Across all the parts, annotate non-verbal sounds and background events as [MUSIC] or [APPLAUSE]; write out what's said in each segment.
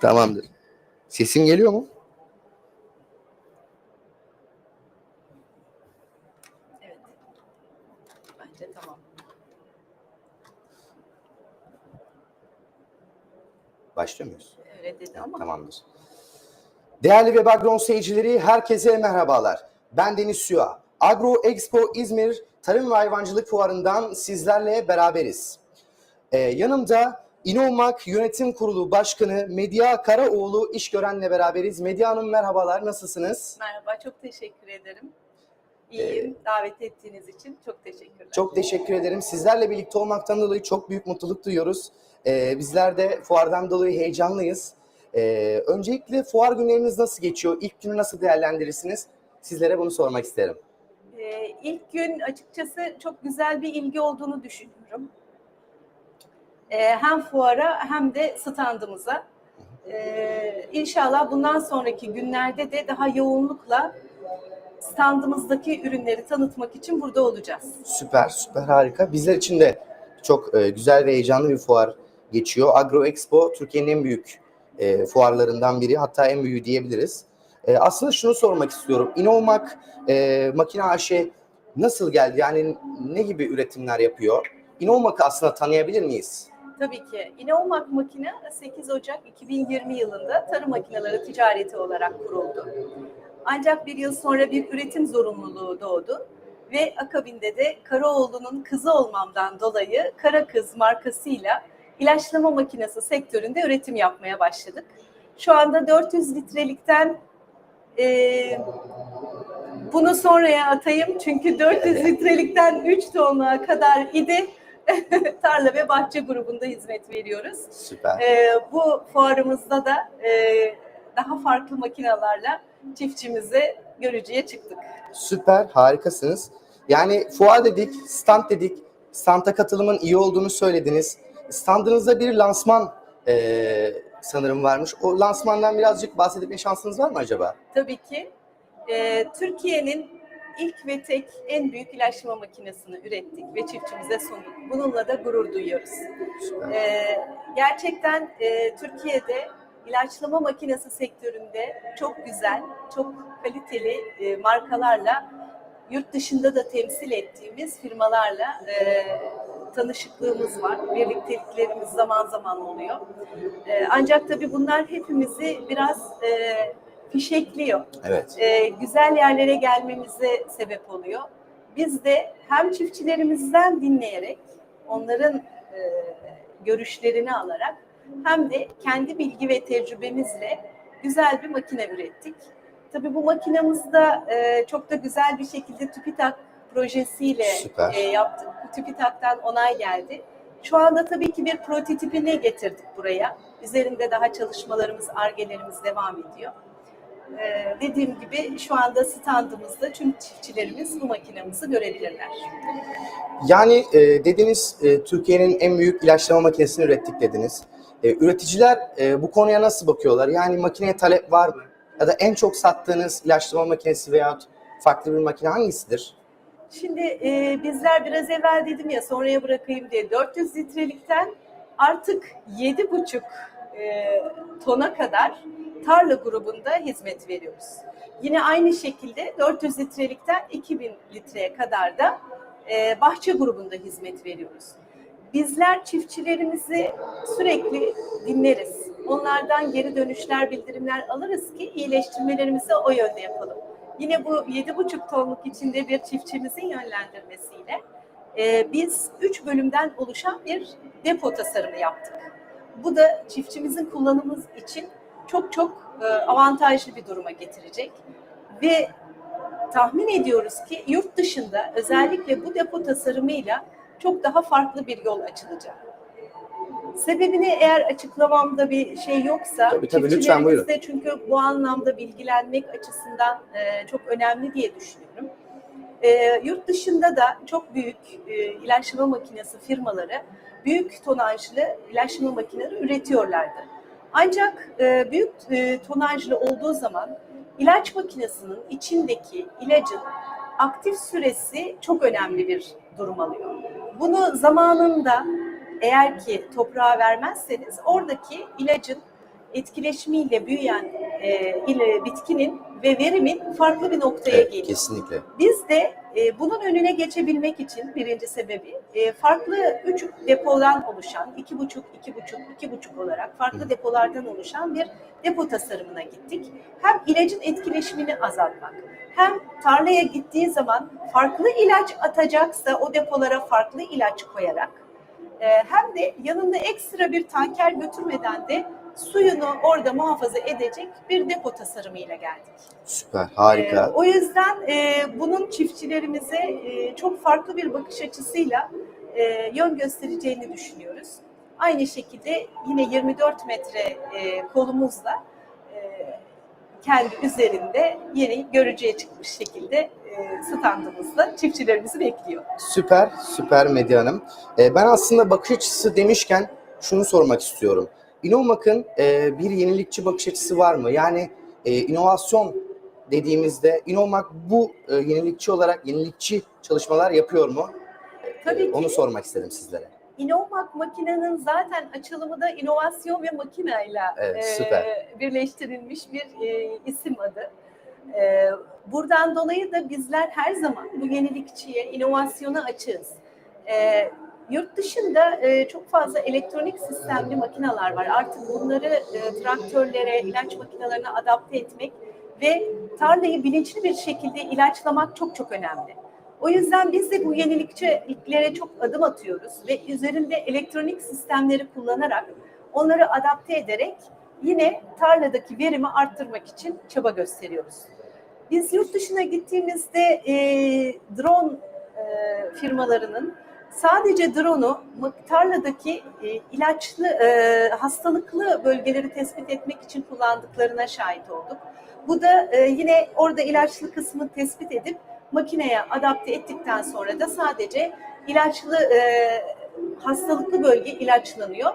Tamamdır. Sesim geliyor mu? Evet. Bence tamam. Başlıyor muyuz? Öyle dedi ama. Tamamdır. Değerli Web Agron seyircileri herkese merhabalar. Ben Deniz Süha. Agro Expo İzmir Tarım ve Hayvancılık Fuarı'ndan sizlerle beraberiz. Ee, yanımda İnomak Yönetim Kurulu Başkanı Medya Karaoğlu İşgören'le beraberiz. Medya Hanım merhabalar, nasılsınız? Merhaba, çok teşekkür ederim. İyiyim. Davet ettiğiniz için çok teşekkürler. Çok teşekkür ederim. Sizlerle birlikte olmaktan dolayı çok büyük mutluluk duyuyoruz. Ee, bizler de fuardan dolayı heyecanlıyız. Ee, öncelikle fuar günleriniz nasıl geçiyor? İlk günü nasıl değerlendirirsiniz? Sizlere bunu sormak isterim. Ee, ilk gün açıkçası çok güzel bir ilgi olduğunu düşünüyorum. Ee, hem fuara hem de standımıza. Ee, inşallah bundan sonraki günlerde de daha yoğunlukla standımızdaki ürünleri tanıtmak için burada olacağız. Süper, süper, harika. Bizler için de çok e, güzel ve heyecanlı bir fuar geçiyor. Agro Expo Türkiye'nin en büyük e, fuarlarından biri, hatta en büyüğü diyebiliriz. E, aslında şunu sormak istiyorum. İnomak e, Makine AŞ nasıl geldi? Yani ne gibi üretimler yapıyor? İnomak'ı aslında tanıyabilir miyiz? Tabii ki. İnomak Makine 8 Ocak 2020 yılında tarım makineleri ticareti olarak kuruldu. Ancak bir yıl sonra bir üretim zorunluluğu doğdu ve akabinde de Karaoğlu'nun kızı olmamdan dolayı Kara Kız markasıyla ilaçlama makinesi sektöründe üretim yapmaya başladık. Şu anda 400 litrelikten e, bunu sonraya atayım çünkü 400 litrelikten 3 tonluğa kadar idi. [LAUGHS] Tarla ve Bahçe grubunda hizmet veriyoruz. Süper. Ee, bu fuarımızda da e, daha farklı makinalarla çiftçimize görücüye çıktık. Süper, harikasınız. Yani fuar dedik, stand dedik. Standa katılımın iyi olduğunu söylediniz. Standınızda bir lansman e, sanırım varmış. O lansmandan birazcık bahsedebilme şansınız var mı acaba? Tabii ki e, Türkiye'nin ilk ve tek en büyük ilaçlama makinesini ürettik ve çiftçimize sunduk. Bununla da gurur duyuyoruz. Ee, gerçekten e, Türkiye'de ilaçlama makinesi sektöründe çok güzel, çok kaliteli e, markalarla yurt dışında da temsil ettiğimiz firmalarla e, tanışıklığımız var. Birlikteliklerimiz zaman zaman oluyor. E, ancak tabii bunlar hepimizi biraz e, fişekliyor Evet. e, güzel yerlere gelmemize sebep oluyor. Biz de hem çiftçilerimizden dinleyerek, onların e, görüşlerini alarak hem de kendi bilgi ve tecrübemizle güzel bir makine ürettik. Tabii bu makinamız da e, çok da güzel bir şekilde TÜBİTAK projesiyle Süper. e, yaptık. TÜBİTAK'tan onay geldi. Şu anda tabii ki bir prototipini getirdik buraya. Üzerinde daha çalışmalarımız, argelerimiz devam ediyor. Ee, dediğim gibi şu anda standımızda tüm çiftçilerimiz bu makinemizi görebilirler. Yani e, dediniz e, Türkiye'nin en büyük ilaçlama makinesini ürettik dediniz. E, üreticiler e, bu konuya nasıl bakıyorlar? Yani makineye talep var mı? Ya da en çok sattığınız ilaçlama makinesi veya farklı bir makine hangisidir? Şimdi e, bizler biraz evvel dedim ya sonraya bırakayım diye 400 litrelikten artık 7,5 e, tona kadar tarla grubunda hizmet veriyoruz. Yine aynı şekilde 400 litrelikten 2000 litreye kadar da e, bahçe grubunda hizmet veriyoruz. Bizler çiftçilerimizi sürekli dinleriz. Onlardan geri dönüşler, bildirimler alırız ki iyileştirmelerimizi o yönde yapalım. Yine bu 7,5 tonluk içinde bir çiftçimizin yönlendirmesiyle e, biz 3 bölümden oluşan bir depo tasarımı yaptık. Bu da çiftçimizin kullanımı için çok çok e, avantajlı bir duruma getirecek. Ve tahmin ediyoruz ki yurt dışında özellikle bu depo tasarımıyla çok daha farklı bir yol açılacak. Sebebini eğer açıklamamda bir şey yoksa, Tabii, tabii, lütfen, buyurun. de çünkü bu anlamda bilgilenmek açısından e, çok önemli diye düşünüyorum. E, yurt dışında da çok büyük e, ilaçlama makinesi firmaları büyük tonajlı ilaçlama makineleri üretiyorlardı. Ancak e, büyük e, tonajlı olduğu zaman ilaç makinesinin içindeki ilacın aktif süresi çok önemli bir durum alıyor. Bunu zamanında eğer ki toprağa vermezseniz oradaki ilacın etkileşimiyle büyüyen e, ile bitkinin ve verimin farklı bir noktaya Evet, geliyor. kesinlikle. Biz de e, bunun önüne geçebilmek için birinci sebebi e, farklı üç depodan oluşan, iki buçuk, iki buçuk, iki buçuk olarak farklı depolardan oluşan bir depo tasarımına gittik. Hem ilacın etkileşimini azaltmak, hem tarlaya gittiği zaman farklı ilaç atacaksa o depolara farklı ilaç koyarak, e, hem de yanında ekstra bir tanker götürmeden de suyunu orada muhafaza edecek bir depo tasarımıyla geldik. Süper, harika. Ee, o yüzden e, bunun çiftçilerimize e, çok farklı bir bakış açısıyla e, yön göstereceğini düşünüyoruz. Aynı şekilde yine 24 metre e, kolumuzla e, kendi üzerinde yeni görücüye çıkmış şekilde e, standımızda çiftçilerimizi bekliyor. Süper, süper Medya Hanım. Ee, ben aslında bakış açısı demişken şunu sormak istiyorum. İnomak'ın e, bir yenilikçi bakış açısı var mı? Yani e, inovasyon dediğimizde İnomak bu e, yenilikçi olarak yenilikçi çalışmalar yapıyor mu? Tabii Ee, ki. Onu sormak istedim sizlere. İnomak makinenin zaten açılımı da inovasyon ve makineyle Evet, e, birleştirilmiş bir e, isim adı. E, buradan dolayı da bizler her zaman bu yenilikçiye, inovasyona açığız. E, yurt dışında e, çok fazla elektronik sistemli makineler var. Artık bunları e, traktörlere, ilaç makinelerine adapte etmek ve tarlayı bilinçli bir şekilde ilaçlamak çok çok önemli. O yüzden biz de bu yenilikçiliklere çok adım atıyoruz ve üzerinde elektronik sistemleri kullanarak onları adapte ederek yine tarladaki verimi arttırmak için çaba gösteriyoruz. Biz yurt dışına gittiğimizde e, drone e, firmalarının sadece drone'u tarladaki e, ilaçlı, e, hastalıklı bölgeleri tespit etmek için kullandıklarına şahit olduk. Bu da e, yine orada ilaçlı kısmı tespit edip makineye adapte ettikten sonra da sadece ilaçlı e, hastalıklı bölge ilaçlanıyor.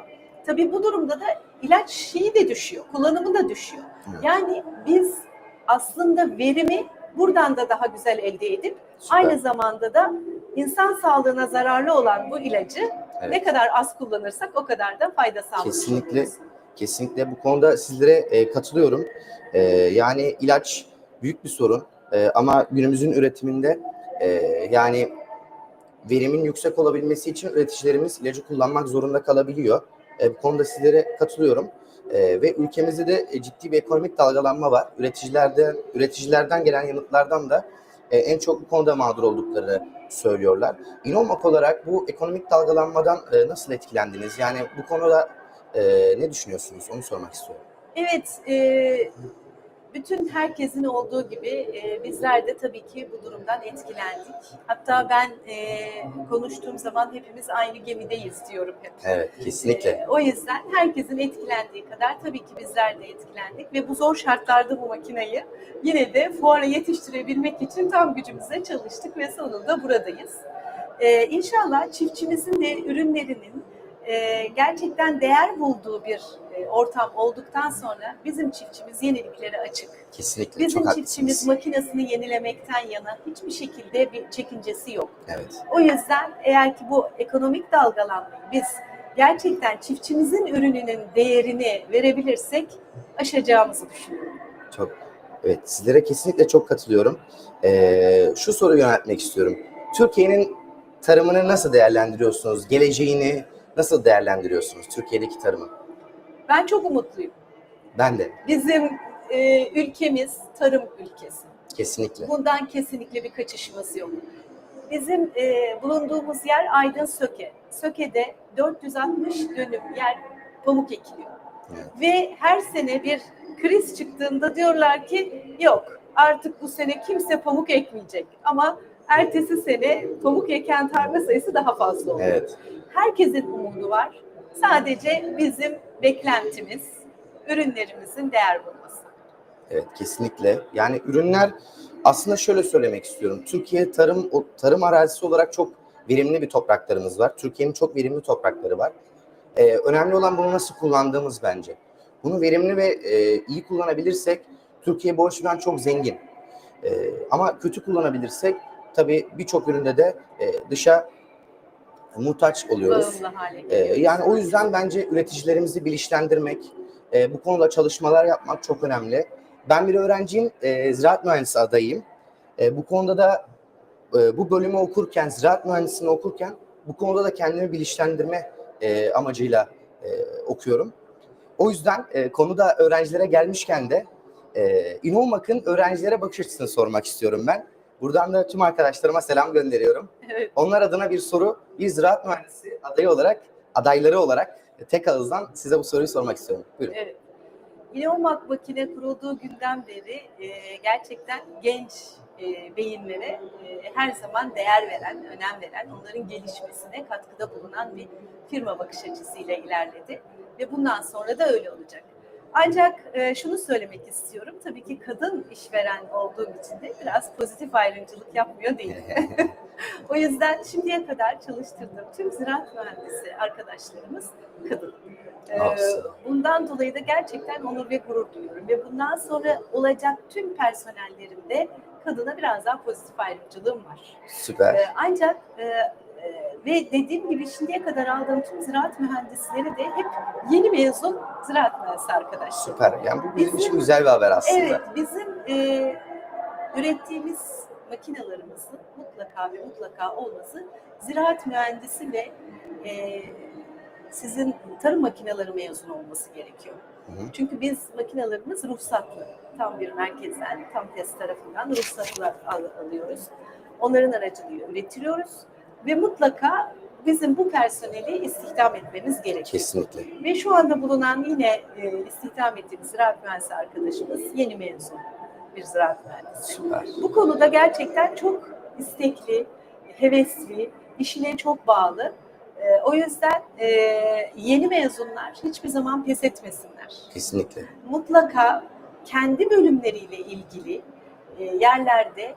Tabii bu durumda da ilaç şeyi de düşüyor, kullanımı da düşüyor. Evet. Yani biz aslında verimi buradan da daha güzel elde edip Süper. aynı zamanda da insan sağlığına zararlı olan bu ilacı Evet. ne kadar az kullanırsak o kadar da fayda sağlamış Kesinlikle. oluruz. Kesinlikle bu konuda sizlere e, katılıyorum. E, yani ilaç büyük bir sorun E, ama günümüzün üretiminde e, yani verimin yüksek olabilmesi için üreticilerimiz ilacı kullanmak zorunda kalabiliyor. E, bu konuda sizlere katılıyorum. E, ve ülkemizde de e, ciddi bir ekonomik dalgalanma var. Üreticilerden üreticilerden gelen yanıtlardan da e, en çok bu konuda mağdur olduklarını söylüyorlar. İnomak olarak bu ekonomik dalgalanmadan e, nasıl etkilendiniz? Yani bu konuda e, ne düşünüyorsunuz? Onu sormak istiyorum. Evet, e, bütün herkesin olduğu gibi e, bizler de tabii ki bu durumdan etkilendik. Hatta ben e, konuştuğum zaman hepimiz aynı gemideyiz diyorum hep. Evet, kesinlikle. E, o yüzden herkesin etkilendiği kadar tabii ki bizler de etkilendik ve bu zor şartlarda bu makineyi yine de fuara yetiştirebilmek için tam gücümüzle çalıştık ve sonunda buradayız. E, inşallah çiftçimizin de ürünlerinin e, gerçekten değer bulduğu bir ortam olduktan sonra bizim çiftçimiz yeniliklere açık. Kesinlikle. Bizim çok çiftçimiz haklısınız. makinesini yenilemekten yana hiçbir şekilde bir çekincesi yok. Evet. O yüzden eğer ki bu ekonomik dalgalanmayı biz gerçekten çiftçimizin ürününün değerini verebilirsek aşacağımızı düşünüyorum. Çok evet sizlere kesinlikle çok katılıyorum. Ee, şu soruyu yöneltmek istiyorum. Türkiye'nin tarımını nasıl değerlendiriyorsunuz? Geleceğini nasıl değerlendiriyorsunuz Türkiye'deki tarımı? Ben çok umutluyum. Ben de Bizim e, ülkemiz tarım ülkesi. kesinlikle. Bundan kesinlikle bir kaçışımız yok. Bizim e, bulunduğumuz yer Aydın Söke. Söke'de 460 dönüm yer pamuk ekiliyor. Evet. Ve her sene bir kriz çıktığında diyorlar ki yok artık bu sene kimse pamuk ekmeyecek. Ama ertesi sene pamuk eken tarla sayısı daha fazla oluyor. Evet. Herkesin umudu var. Sadece bizim beklentimiz ürünlerimizin değer bulması. Evet kesinlikle. Yani ürünler aslında şöyle söylemek istiyorum. Türkiye tarım tarım arazisi olarak çok verimli bir topraklarımız var. Türkiye'nin çok verimli toprakları var. Ee, önemli olan bunu nasıl kullandığımız bence. Bunu verimli ve e, iyi kullanabilirsek Türkiye bu açıdan çok zengin. Ee, ama kötü kullanabilirsek tabii birçok üründe de e, dışa muhtaç oluyoruz. Geliyoruz. yani o yüzden bence üreticilerimizi bilinçlendirmek, E, bu konuda çalışmalar yapmak çok önemli. Ben bir öğrenciyim, e, ziraat mühendisi adayıyım. E, bu konuda da e, bu bölümü okurken, ziraat mühendisliğini okurken bu konuda da kendimi bilinçlendirme e, amacıyla e, okuyorum. O yüzden e, konuda öğrencilere gelmişken de e, İnovmak'ın öğrencilere bakış açısını sormak istiyorum ben. Buradan da tüm arkadaşlarıma selam gönderiyorum. Evet. Onlar adına bir soru, bir ziraat mühendisi adayı olarak, adayları olarak tek ağızdan size bu soruyu sormak istiyorum. Buyurun. Evet. İleomak makine kurulduğu günden beri e, gerçekten genç e, beyinlere e, her zaman değer veren, önem veren, onların gelişmesine katkıda bulunan bir firma bakış açısıyla ilerledi. Ve bundan sonra da öyle olacak. Ancak e, şunu söylemek istiyorum. Tabii ki kadın işveren olduğum için de biraz pozitif ayrımcılık yapmıyor değilim. [LAUGHS] o yüzden şimdiye kadar çalıştırdığım tüm ziraat mühendisi arkadaşlarımız kadın. Aferin. bundan dolayı da gerçekten onur ve gurur duyuyorum. Ve bundan sonra olacak tüm personellerimde kadına biraz daha pozitif ayrımcılığım var. Süper. Ancak e, e, ve dediğim gibi şimdiye kadar aldığım tüm ziraat mühendisleri de hep yeni mezun ziraat mühendisi arkadaşlar. Süper. Yani bu bizim için Bizim- güzel bir haber aslında. Evet, bizim e, ürettiğimiz makinalarımızın mutlaka ve mutlaka olması ziraat mühendisi ve e, sizin tarım makineleri mezunu olması gerekiyor. Hı hı. Çünkü biz makinalarımız ruhsatlı. Tam bir merkezden, tam test tarafından ruhsatlar al- alıyoruz. Onların aracılığıyla üretiliyoruz ve mutlaka bizim bu personeli istihdam etmemiz gerekiyor. Kesinlikle. Ve şu anda bulunan yine e, istihdam ettiğimiz ziraat mühendisi arkadaşımız yeni mezun bir ziraat mühendisi. Süper. Bu konuda gerçekten çok istekli, hevesli, işine çok bağlı. E, o yüzden e, yeni mezunlar hiçbir zaman pes etmesinler. Kesinlikle. Mutlaka kendi bölümleriyle ilgili e, yerlerde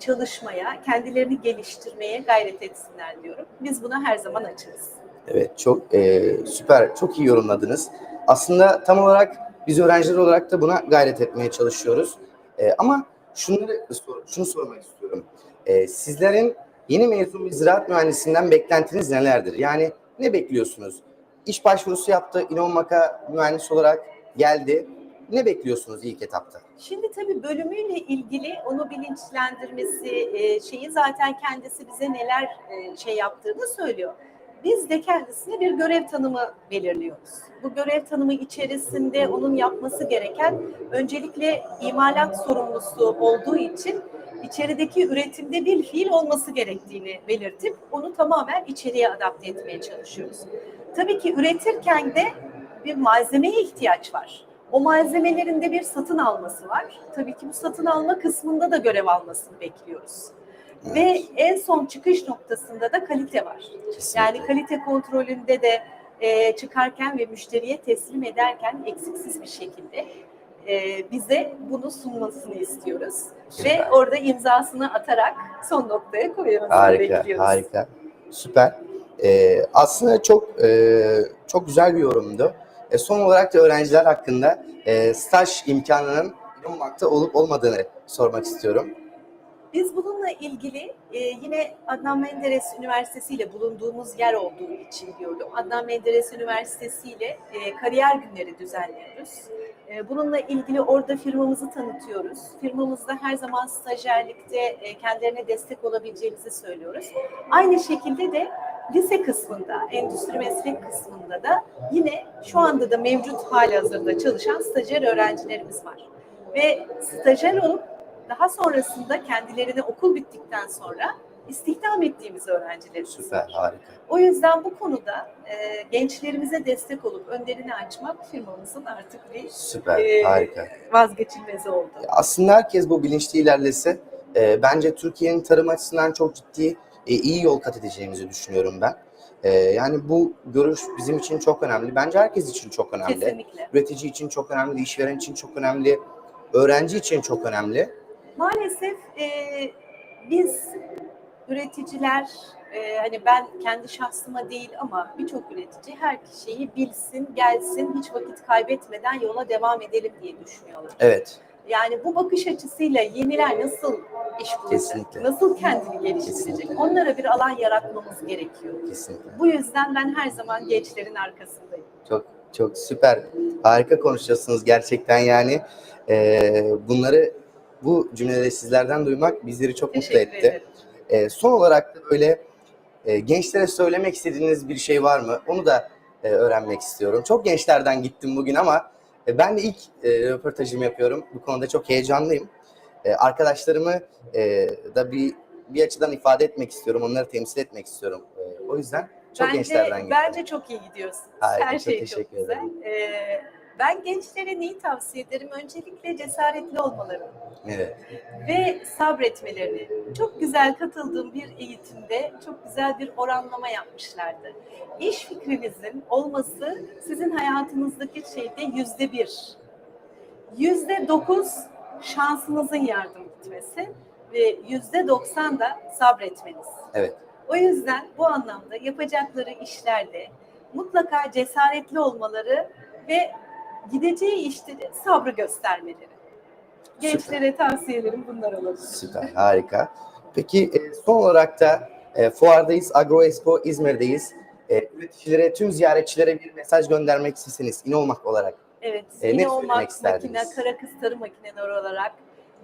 çalışmaya, kendilerini geliştirmeye gayret etsinler diyorum. Biz buna her zaman açığız. Evet çok e, süper, çok iyi yorumladınız. Aslında tam olarak biz öğrenciler olarak da buna gayret etmeye çalışıyoruz. E, ama şunları şunu sormak istiyorum. E, sizlerin yeni mezun bir ziraat mühendisinden beklentiniz nelerdir? Yani ne bekliyorsunuz? İş başvurusu yaptı, İnovmak'a mühendis olarak geldi. Ne bekliyorsunuz ilk etapta? Şimdi tabii bölümüyle ilgili onu bilinçlendirmesi e, şeyi zaten kendisi bize neler e, şey yaptığını söylüyor. Biz de kendisine bir görev tanımı belirliyoruz. Bu görev tanımı içerisinde onun yapması gereken öncelikle imalat sorumlusu olduğu için içerideki üretimde bir fiil olması gerektiğini belirtip onu tamamen içeriye adapte etmeye çalışıyoruz. Tabii ki üretirken de bir malzemeye ihtiyaç var. O malzemelerin de bir satın alması var. Tabii ki bu satın alma kısmında da görev almasını bekliyoruz. Ve en son çıkış noktasında da kalite var. Kesinlikle. Yani kalite kontrolünde de e, çıkarken ve müşteriye teslim ederken eksiksiz bir şekilde e, bize bunu sunmasını istiyoruz. Süper. Ve orada imzasını atarak son noktaya koymasını Harika, bekliyoruz. harika. Süper. Ee, aslında çok e, çok güzel bir yorumdu. E, son olarak da öğrenciler hakkında e, staj imkanının bulunmakta olup olmadığını sormak istiyorum. Biz bununla ilgili e, yine Adnan Menderes Üniversitesi ile bulunduğumuz yer olduğu için diyorum. Adnan Menderes Üniversitesi ile e, kariyer günleri düzenliyoruz. E, bununla ilgili orada firmamızı tanıtıyoruz. Firmamızda her zaman stajyerlikte e, kendilerine destek olabileceğimizi söylüyoruz. Aynı şekilde de lise kısmında, endüstri meslek kısmında da yine şu anda da mevcut hali hazırda çalışan stajyer öğrencilerimiz var. Ve stajyer olup daha sonrasında kendilerine okul bittikten sonra istihdam ettiğimiz öğrencilerimiz Süper, var. harika. O yüzden bu konuda e, gençlerimize destek olup önlerini açmak firmamızın artık bir Süper, Ee, harika. vazgeçilmezi oldu. Aslında herkes bu bilinçli ilerlese e, bence Türkiye'nin tarım açısından çok ciddi e, iyi yol kat edeceğimizi düşünüyorum ben. E, yani bu görüş bizim için çok önemli. Bence herkes için çok önemli. Kesinlikle. Üretici için çok önemli, işveren için çok önemli, öğrenci için çok önemli. Maalesef e, biz üreticiler e, hani ben kendi şahsıma değil ama birçok üretici her şeyi bilsin, gelsin, hiç vakit kaybetmeden yola devam edelim diye düşünüyorlar. Evet, Yani bu bakış açısıyla yeniler nasıl iş bulacak, nasıl kendini geliştirecek, Kesinlikle. onlara bir alan yaratmamız gerekiyor. kesinlikle. Bu yüzden ben her zaman gençlerin arkasındayım. Çok Çok süper. Harika konuşuyorsunuz gerçekten yani. Ee, bunları bu cümleleri sizlerden duymak bizleri çok mutlu Teşekkür etti. ederim. Ee, son olarak da böyle e, gençlere söylemek istediğiniz bir şey var mı? Onu da e, öğrenmek istiyorum. Çok gençlerden gittim bugün ama e, ben de ilk e, röportajımı yapıyorum. Bu konuda çok heyecanlıyım. E, arkadaşlarımı e, da bir bir açıdan ifade etmek istiyorum. Onları temsil etmek istiyorum. E, o yüzden çok bence, gençlerden gittim. Bence çok iyi gidiyorsunuz. Harika, Her çok şey çok teşekkür güzel. ederim. Ee, ben gençlere neyi tavsiye ederim? Öncelikle cesaretli olmaları Evet. ve sabretmelerini. Çok güzel katıldığım bir eğitimde çok güzel bir oranlama yapmışlardı. İş fikrinizin olması sizin hayatınızdaki şeyde yüzde bir. Yüzde dokuz şansınızın yardım gitmesi ve yüzde doksan da sabretmeniz. Evet. O yüzden bu anlamda yapacakları işlerde mutlaka cesaretli olmaları ve gideceği işte de sabrı göstermeleri. Gençlere tavsiyelerim bunlar olabilir. Süper, harika. Peki e, son olarak da e, fuardayız, Agro Expo İzmir'deyiz. E, üreticilere, tüm ziyaretçilere bir mesaj göndermek isteseniz, İnolmak olarak. Evet, E, ne yine söylemek olmak isterdiniz? makine, Karakız Tarım Makineleri olarak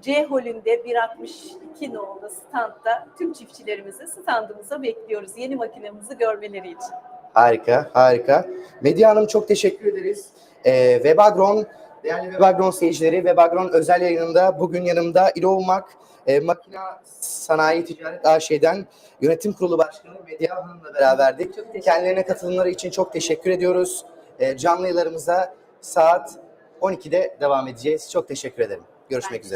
C Hol'ünde 162 nolu standta tüm çiftçilerimizi standımıza bekliyoruz. Yeni makinemizi görmeleri için. Harika, harika. Medya Hanım çok teşekkür ederiz. E, Webagron, değerli Webagron seyircileri, Webagron özel yayınında bugün yanımda İnolmak e, Makina Sanayi Ticaret AŞ'den Yönetim Kurulu Başkanı Medya Hanım'la beraberdik. Kendilerine katılımları için çok teşekkür ediyoruz. E, canlı yayınlarımıza saat 12'de devam edeceğiz. Çok teşekkür ederim. Görüşmek Ben üzere.